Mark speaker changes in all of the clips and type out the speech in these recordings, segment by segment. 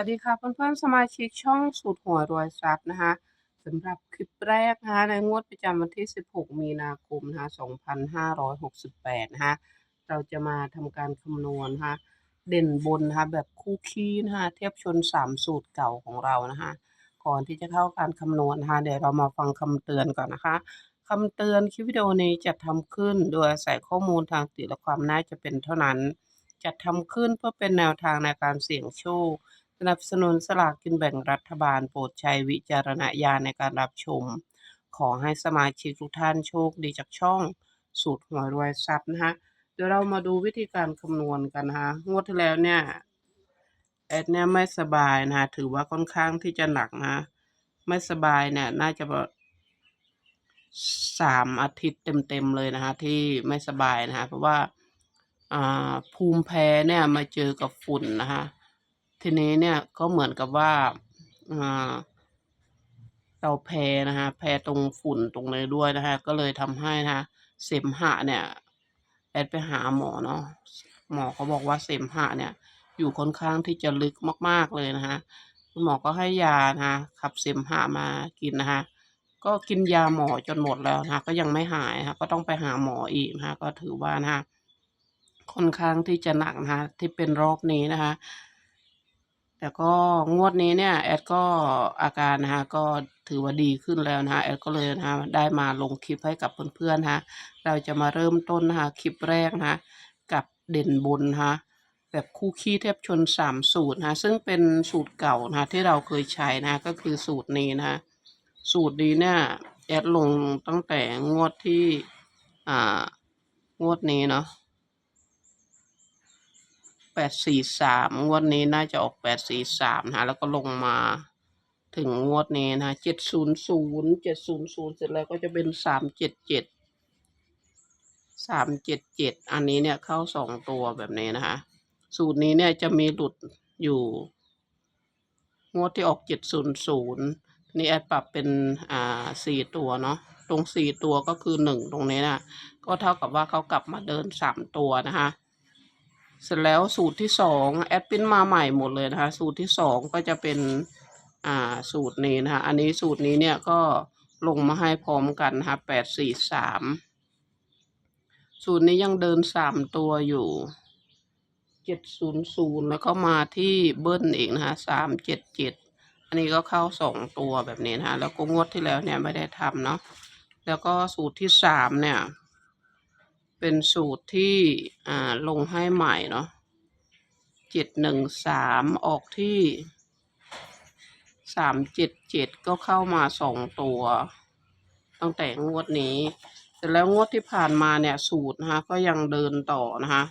Speaker 1: วัสดีค่ะเพื่อนๆสมาชิกช่องสูตรหัวรวยทรัพย์นะคะสำหรับคลิปแรกนะคะในงวดประจำวันที่ 16 มีนาคมนะคะ2568 นะคะเราจะมาทำการคำนวณนะคะเด่นบนนะคะแบบคู่คีนะคะเทียบชน 3 สูตรเก่าของเรานะคะก่อนที่จะเข้าการคำนวณนะคะเดี๋ยวเรามาฟังคำเตือนก่อนนะคะคำเตือนคลิปวิดีโอนี้จะทำขึ้นโดยอาศัยข้อมูลทางติและความน่าจะเป็นเท่านั้น จัดทำขึ้นเพื่อเป็นแนวทางในการเสี่ยงโชค สนับสนุนสลากกินแบ่งรัฐบาลโปรดใช้วิจารณญาณในการรับชม ขอให้สมาชิกทุกท่านโชคดีจากช่องสูตรหวยรวยทรัพย์นะคะเดี๋ยวเรามาดูวิธีการคำนวณกันนะคะงวดที่แล้วเนี่ยแอดเนี่ยไม่สบายนะคะถือว่าค่อนข้างที่จะหนักนะ ไม่สบายเนี่ยน่าจะสามอาทิตย์เต็มๆเลยนะคะที่ไม่สบายนะคะเพราะว่าอ่าภูมิแพ้เนี่ยมาเจอกับฝุ่นนะคะ ทีนี้เนี่ยก็เหมือนกับว่าเราแพ้นะคะแพ้ตรงฝุ่นตรงนี้ด้วยนะคะก็เลยทำให้นะคะเสมหะเนี่ย แอดไปหาหมอเนาะหมอเขาบอกว่าเสมหะเนี่ย อยู่ค่อนข้างที่จะลึกมาก ๆเลยนะคะคุณหมอก็ให้ยานะคะขับเสมหะมากินนะคะก็กินยาหมอจนหมดแล้วนะคะก็ยังไม่หายนะคะก็ต้องไปหาหมออีกนะคะก็ถือว่านะคะค่อนข้างที่จะหนักนะคะที่เป็นรอบนี้นะคะ แต่ก็งวดนี้เนี่ย แอดก็อาการนะคะก็ถือว่าดีขึ้นแล้วนะคะแอดก็เลยนะคะได้มาลงคลิปให้กับเพื่อนๆนะคะเราจะมาเริ่มต้นนะคะคลิปแรกนะคะกับเด่นบนนะแบบคู่ขี้เทพชนสามสูตรนะะซึ่งเป็นสูตรเก่านะะที่เราเคยใช้นะะก็คือสูตรนี้นะะสูตรนี้เนี่ยแอดลงตั้งแต่งวดที่อ่างวดนี้เนาะ แปดสี่สามงวดนี้น่าจะออกแปดสี่สามนะแล้วก็ลงมาถึงงวดนี้นะเจ็ดศูนย์ศูนย์เจ็ดศูนย์ศูนย์เสร็จแล้วก็จะเป็นสามเจ็ดเจ็ดสามเจ็ดเจ็ดอันนี้เนี่ยเข้าสองตัวแบบนี้นะคะสูตรนี้เนี่ยจะมีหลุดอยู่ งวดที่ออกเจ็ดศูนย์ศูนย์นี่แอดปรับเป็นอ่าสี่ตัวเนาะตรงสี่ตัวก็คือหนึ่งตรงนี้นะก็เท่ากับว่าเขากลับมาเดินสามตัวนะคะ เสร็จแล้วสูตรที่สองแอดปิ้นมาใหม่หมดเลยนะคะ สูตรที่สองก็จะเป็นอ่าสูตรนี้นะคะ อันนี้สูตรนี้เนี่ยก็ลงมาให้พร้อมกันนะคะแปดสี่สามสูตรนี้ยังเดินสามตัวอยู่เจ็ดศูนย์ศูนย์แล้วก็มาที่เบิ้ลอีกนะคะสามเจ็ดเจ็ดอันนี้ก็เข้าสองตัวแบบนี้นะคะแล้วก็งวดที่แล้วเนี่ยไม่ได้ทำเนาะแล้วก็สูตรที่สามเนี่ย เป็นสูตรที่อ่าลงให้ใหม่เนาะเจ็ดหนึ่งสามออกที่สามเจ็ดเจ็ดก็เข้ามาสองตัว ตั้งแต่งวดนี้เสร็จแล้วงวดที่ผ่านมาเนี่ยสูตรนะคะก็ยังเดินต่อนะคะ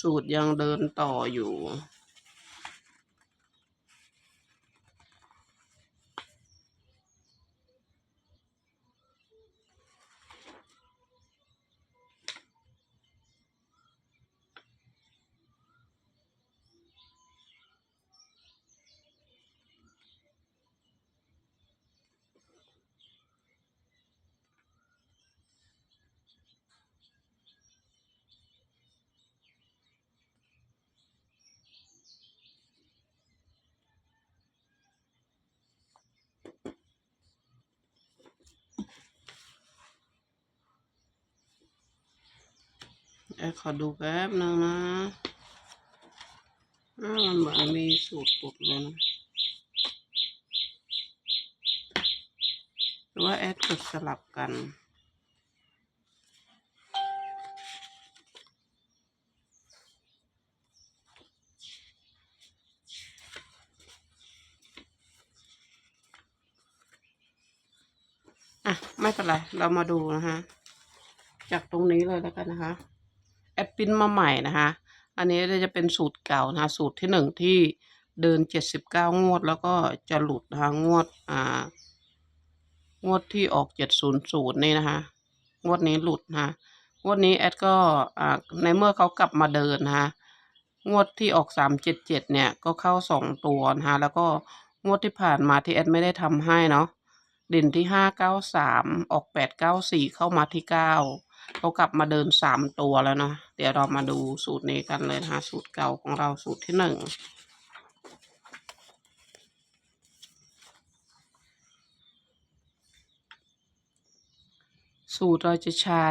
Speaker 1: สูตรยังเดินต่ออยู่ ขอดูแป๊บนึงนะอ้าวมันเหมือนมีสูตรปุดเลยนะหรือว่าแอดกดสลับกันอะ ไม่เป็นไร เรามาดูนะคะ จากตรงนี้เลยแล้วกันนะคะ ปิ้นมาใหม่นะคะ อันนี้จะเป็นสูตรเก่านะะสูตรที่หนึ่งที่เดินเจ็ดสิบเก้างวดแล้วก็จะหลุดนะคะงวดอ่างวดที่ออกเจ็ดศูนย์ศูนย์นี่นะคะงวดนี้หลุดนะะงวดนี้แอดก็อ่าในเมื่อเขากลับมาเดินนะคะงวดที่ออกสามเจ็ดเจ็ดเนี่ยก็เข้าสองตัวนะคะแล้วก็งวดที่ผ่านมาที่แอดไม่ได้ทำให้เนาะเด่นที่ห้าเก้าสามออกแปดเก้าสี่เข้ามาที่เก้า เขากลับมาเดินสามตัวแล้วเนาะเดี๋ยวเรามาดูสูตรนี้กันเลยนะคะสูตรเก่าของเราสูตรที่หนึ่งสูตรเราจะใช้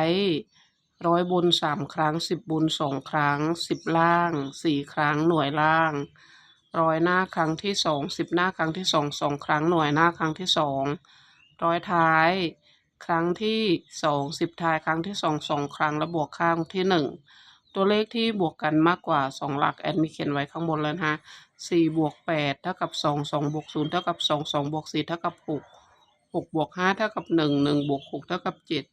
Speaker 1: ร้อยบนสามครั้งสิบบนสองครั้งสิบล่างสี่ครั้งหน่วยล่างร้อยหน้าครั้งที่สองสิบหน้าครั้งที่สองสองครั้งหน่วยหน้าครั้งที่สองร้อยท้าย ครั้งที่สองสิบท้ายครั้งที่สองสองครั้ง และบวกข้างที่หนึ่งตัวเลขที่บวกกันมากกว่าสองหลักแอดมีเขียนไว้ข้างบนแล้วนะฮะสี่บวกแปดเท่ากับสองสองบวกศูนย์เท่ากับสองสองบวกสี่เท่ากับหกหกบวกห้าเท่ากับหนึ่งหนึ่งบวกหกเท่ากับเจ็ด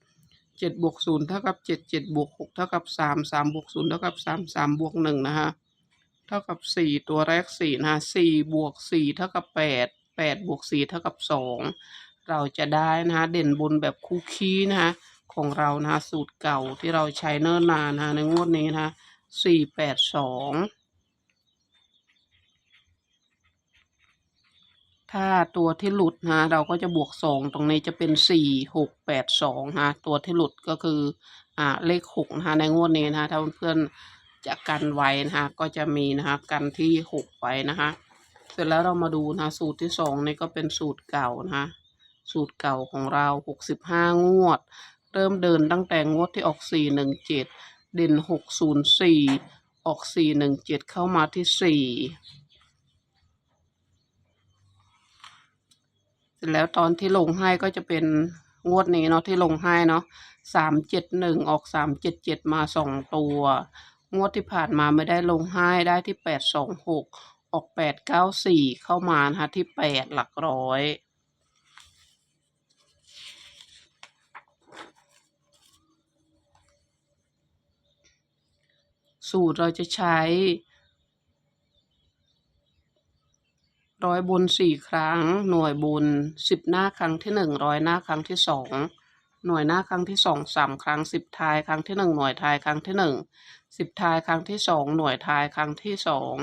Speaker 1: เจ็ดบวกศูนย์เท่ากับเจ็ดเจ็ดบวกหกเท่ากับสามสามบวกศูนย์เท่ากับสามสามบวกหนึ่งนะฮะเท่ากับสี่ตัวแรกสี่นะฮะสี่บวกสี่เท่ากับแปดแปดบวกสี่เท่ากับสอง เราจะได้นะฮะเด่นบนแบบคู่คีนะฮะของเรานะฮะสูตรเก่าที่เราใช้เนิ่นนานนะฮะในงวดนี้นะฮะสี่แปดสองถ้าตัวที่หลุดนะเราก็จะบวกสองตรงนี้จะเป็นสี่หกแปดสองฮะตัวที่หลุดก็คืออ่าเลขหกนะฮะในงวดนี้นะฮะถ้าเพื่อนๆจะกันไว้นะฮะก็จะมีนะฮะกันที่หกไว้นะฮะเสร็จแล้วเรามาดูนะสูตรที่สองนี่ก็เป็นสูตรเก่านะฮะ สูตรเก่าของเราหกสิบห้างวด เริ่มเดินตั้งแต่งวดที่ออกสี่หนึ่งเจ็ดเด่นหกศูนย์สี่ออกสี่หนึ่งเจ็ดเข้ามาที่สี่เสร็จแล้วตอนที่ลงให้ก็จะเป็นงวดนี้เนาะที่ลงให้เนาะสามเจ็ดหนึ่งออกสามเจ็ดเจ็ดมาสองตัว งวดที่ผ่านมาไม่ได้ลงให้ได้ที่แปดสองหกออกแปดเก้าสี่เข้ามานะคะที่แปดหลักร้อย สูตรเราจะใช้ ร้อยบนสี่ครั้ง หน่วยบนสิบหน้าครั้งที่หนึ่งร้อยหน้าครั้งที่สองหน่วยหน้าครั้งที่สองสามครั้งสิบทายครั้งที่หนึ่งหน่วยทายครั้งที่หนึ่งสิบทายครั้งที่สองหน่วยทายครั้งที่สอง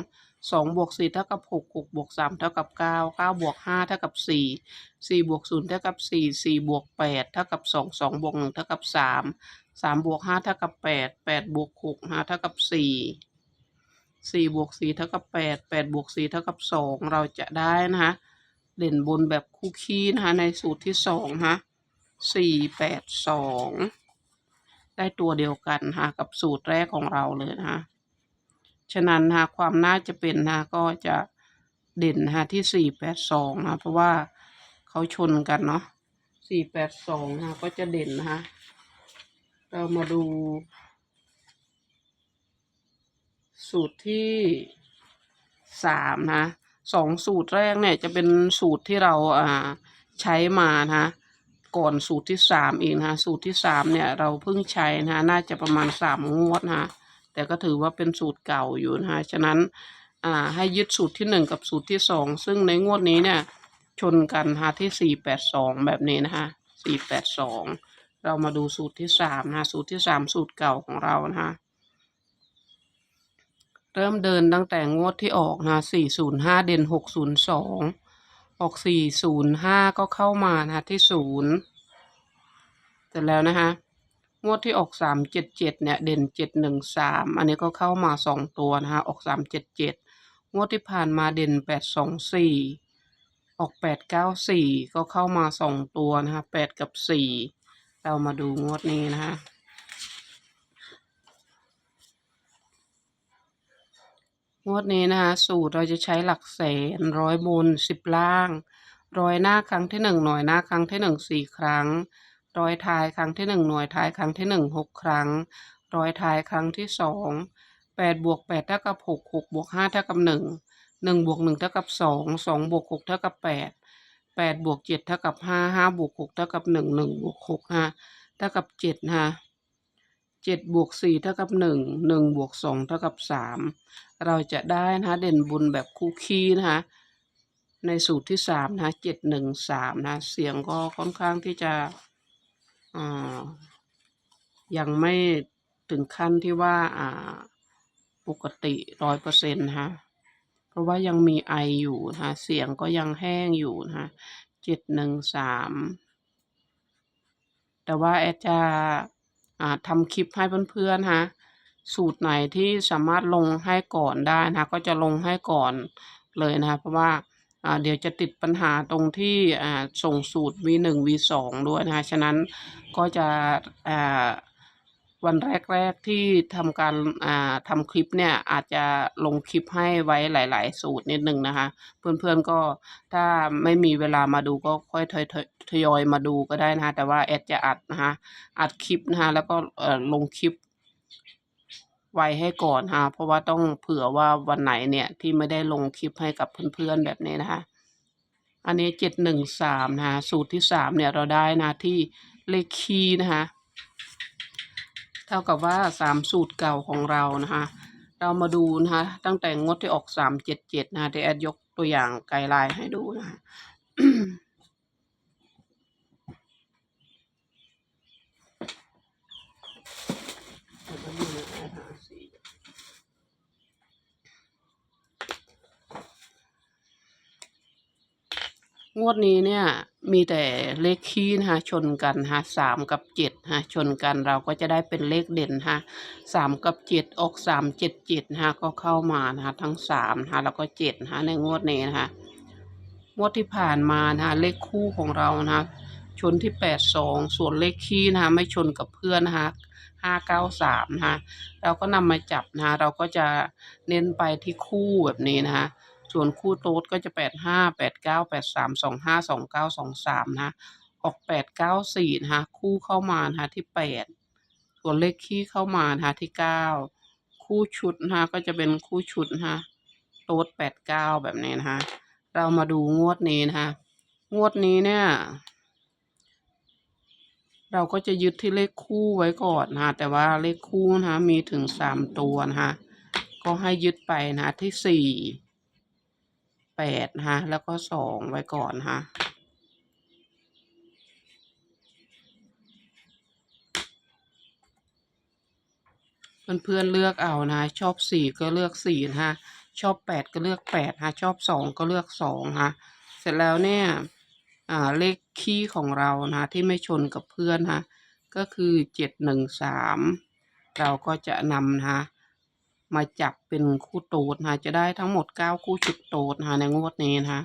Speaker 1: สองบวกสี่เท่ากับหกหกบวกสามเท่ากับเก้าเก้าบวกห้าเท่ากับสี่สี่บวกศูนย์เท่ากับสี่สี่บวกแปดเท่ากับสองสองบวกหนึ่งเท่ากับสาม สามบวกห้าเท่ากับแปดแปดบวกหกหาเท่ากับสี่สี่บวกสี่เท่ากับแปดแปดบวกสี่เท่ากับสองเราจะได้นะคะเด่นบนแบบคู่คีนะคะในสูตรที่สองนะสี่แปดสองได้ตัวเดียวกันนะกับสูตรแรกของเราเลยนะคะฉะนั้นนะความน่าจะเป็นนะก็จะเด่นนะที่สี่แปดสองนะเพราะว่าเขาชนกันเนาะสี่แปดสองนะก็จะเด่นนะคะ เรามาดู สูตรที่สามนะสองสูตรแรกเนี่ยจะเป็นสูตรที่เราอ่าใช้มานะก่อนสูตรที่สามเองนะสูตรที่สามเนี่ยเราเพิ่งใช้นะน่าจะประมาณสามงวดนะแต่ก็ถือว่าเป็นสูตรเก่าอยู่นะฉะนั้นอ่าให้ยึดสูตรที่หนึ่งกับสูตรที่สองซึ่งในงวดนี้เนี่ยชนกันฮะที่สี่แปดสองแบบนี้นะคะสี่แปดสอง เรามาดูสูตรที่สามนะสูตรที่สามสูตรเก่าของเรานะคะเริ่มเดินตั้งแต่งวดที่ออกนะ405เด่น602องออก405ก็เข้ามานะที่ศูนย์เสร็จแล้วนะคะงวดที่ออก377เจ็ดเจ็ดเนี่ยเด่น713อันนี้ก็เข้ามา2ตัวนะคะออก377งวดที่ผ่านมาเด่น824องสี่ออก894ก็เข้ามา2ตัวนะคะ8กับ4 เรามาดูงวดนี้นะคะงวดนี้นะคะสูตรเราจะใช้หลักแสนร้อยบนสิบล่าง ร้อยหน้าครั้งที่หนึ่งหน่วยหน้าครั้งที่หนึ่งสี่ครั้ง ร้อยท้ายครั้งที่หนึ่งหน่วยท้ายครั้งที่หนึ่งหกครั้ง ร้อยท้ายครั้งที่สองแปดบวกแปดเท่ากับหกหกบวกห้าเท่ากับหนึ่งหนึ่งบวกหนึ่งเท่ากับสองสองบวกหกเท่ากับแปด แปดบวกเจ็ดเท่ากับห้าห้าบวกหกเท่ากับหนึ่งหนึ่งบวกหกห้าเท่ากับเจ็ดนะเจ็ดบวกสี่เท่ากับหนึ่งหนึ่งบวกสองเท่ากับสามเราจะได้นะคะเด่นบุญแบบคู่คีนะคะในสูตรที่สามนะเจ็ดหนึ่งสามนะเสียงก็ค่อนข้างที่จะอ่ายังไม่ถึงขั้นที่ว่าอ่าปกติร้อยเปอร์เซ็นต์นะ ราะว่ายังมีไออยู่นะคะเสียงก็ยังแห้งอยู่นะคะเจ็ดหนึ่งสามแต่ว่าแอดจะทำคลิปให้เพื่อนๆนะคะสูตรไหนที่สามารถลงให้ก่อนได้นะก็จะลงให้ก่อนเลยนะคะเพราะว่าเดี๋ยวจะติดปัญหาตรงที่ส่งสูตร V1 V2 ด้วยนะคะฉะนั้นก็จะ วันแรก ๆ ที่ทำการอ่าทำคลิปเนี่ยอาจจะลงคลิปให้ไว้หลาย ๆ สูตรนิดนึงนะคะ เพื่อนๆก็ถ้าไม่มีเวลามาดูก็ค่อยทยอยทยอยมาดูก็ได้นะคะแต่ว่าแอดจะอัดนะคะอัดคลิปนะคะแล้วก็ลงคลิปไว้ให้ก่อนค่ะเพราะว่าต้องเผื่อว่าวันไหนเนี่ยที่ไม่ได้ลงคลิปให้กับเพื่อนๆแบบนี้นะคะ อันนี้เจ็ดหนึ่งสามนะคะสูตรที่สามเนี่ยเราได้นะที่เลขคีนะคะ เท่ากับว่าสามสูตรเก่าของเรานะคะ เรามาดูนะคะ ตั้งแต่งดที่ออกสามเจ็ดเจ็ดนะคะเดี๋ยวแอดยกตัวอย่างไกด์ไลน์ให้ดูนะคะ แล้วก็ดูนะหาสี่ งวดนี้เนี่ยมีแต่เลขคี่นะคะชนกันฮะสามกับเจ็ดฮะชนกันเราก็จะได้เป็นเลขเด่นฮะสามกับเจ็ดออกสามเจ็ดเจ็ดฮะก็เข้ามานะคะทั้งสามฮะแล้วก็เจ็ดฮะในงวดนี้นะคะงวดที่ผ่านมานะคะเลขคู่ของเรานะคะชนที่แปดสองส่วนเลขคี่นะคะไม่ชนกับเพื่อนนะคะห้าเก้าสามนะคะเราก็นำมาจับนะคะเราก็จะเน้นไปที่คู่แบบนี้นะคะ ส่วนคู่โต๊ดก็จะแปดห้าแปดเก้าแปดสามสองห้าสองเก้าสองสามนะ ออกแปดเก้าสี่นะคะ คู่เข้ามานะคะที่แปดส่วนเลขคี่เข้ามานะคะที่เก้าคู่ชุดนะคะก็จะเป็นคู่ชุดนะคะโต๊ดแปดเก้าแบบนี้นะคะ เรามาดูงวดนี้นะคะ งวดนี้เนี่ยเราก็จะยึดที่เลขคู่ไว้ก่อนนะคะแต่ว่าเลขคู่นะคะมีถึงสามตัวนะคะก็ให้ยึดไปนะที่สี่ แปดนะแล้วก็สองไว้ก่อนนะเพื่อนๆเลือกเอานะชอบสี่ก็เลือกสี่นะคะชอบแปดก็เลือกแปดนะชอบสองก็เลือกสองนะเสร็จแล้วเนี่ยเลขคี่ของเรานะที่ไม่ชนกับเพื่อนนะก็คือเจ็ดหนึ่งสามเราก็จะนำนะคะ มาจับเป็นคู่โตดนะจะได้ทั้งหมดเก้าคู่ชุดโตดนะคะในงวดนี้นะคะ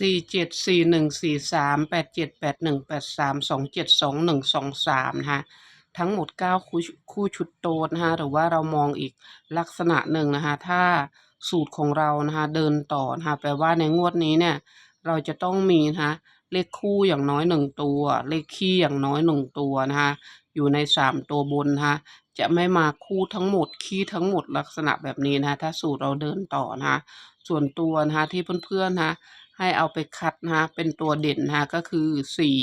Speaker 1: สี่เจ็ดสี่หนึ่งสี่สามแปดเจ็ดแปดหนึ่งแปดสามสองเจ็ดสองหนึ่งสองสามนะคะทั้งหมดเก้าคู่คู่ชุดโตนะคะหรือว่าเรามองอีกลักษณะหนึ่งนะคะถ้าสูตรของเรานะคะเดินต่อนะคะแปลว่าในงวดนี้เนี่ย เราจะต้องมีนะคะเลขคู่อย่างน้อยหนึ่งตัว เลขคี่อย่างน้อยหนึ่งตัวนะคะอยู่ในสามตัวบนนะคะจะไม่มาคู่ทั้งหมดคี่ทั้งหมดลักษณะแบบนี้นะคะถ้าสูตรเราเดินต่อนะคะส่วนตัวนะคะที่เพื่อนๆนะคะ ให้เอาไปคัดนะคะเป็นตัวเด่นนะก็คือสี่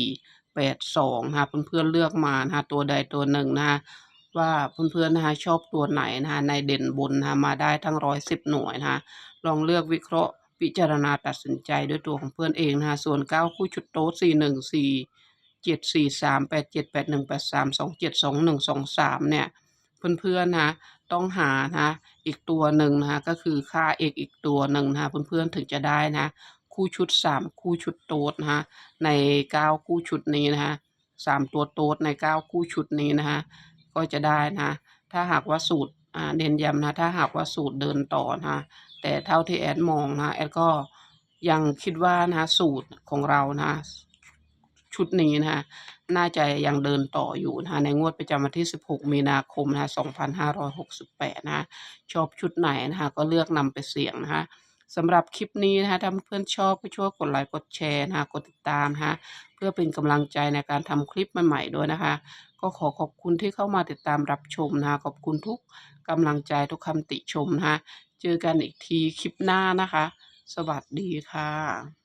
Speaker 1: แปดสองนะคะเพื่อนๆเลือกมานะตัวใดตัวหนึ่งนะว่าเพื่อนๆนะคะชอบตัวไหนนะในเด่นบนนะมาได้ทั้งร้อยสิบหน่วยนะลองเลือกวิเคราะห์พิจารณาตัดสินใจด้วยตัวของเพื่อนเองนะส่วนเก้าคู่ชุดโต๊ะสี่หนึ่งสี่เจ็ดสี่สามแปดเจ็ดแปดหนึ่งแปดสามสองเจ็ดสองหนึ่งสองสามเนี่ยเพื่อนๆนะต้องหานะอีกตัวหนึ่งนะก็คือค่าเอกอีกตัวหนึ่งนะคะเพื่อนๆถึงจะได้นะ คู่ชุดสามคู่ชุดโต๊ดนะคะในเก้าคู่ชุดนี้นะคะสามตัวโต๊ดในเก้าคู่ชุดนี้นะคะก็จะได้นะถ้าหากว่าสูตรอ่าเน้นย้ำนะถ้าหากว่าสูตรเดินต่อนะแต่เท่าที่แอดมองนะแอดก็ยังคิดว่านะสูตรของเรานะชุดนี้นะคะน่าจะยังเดินต่ออยู่นะในงวดประจำวันที่ 16 มีนาคมนะ2568 นะชอบชุดไหนนะคะก็เลือกนำไปเสี่ยงนะคะ สำหรับคลิปนี้นะคะถ้าเพื่อนชอบก็ช่วยกดไลค์กดแชร์นะคะกดติดตามนะคะเพื่อเป็นกำลังใจในการทำคลิปใหม่ๆด้วยนะคะ ก็ขอขอบคุณที่เข้ามาติดตามรับชมนะคะขอบคุณทุกกำลังใจทุกคำติชมนะคะเจอกันอีกทีคลิปหน้านะคะ สวัสดีค่ะ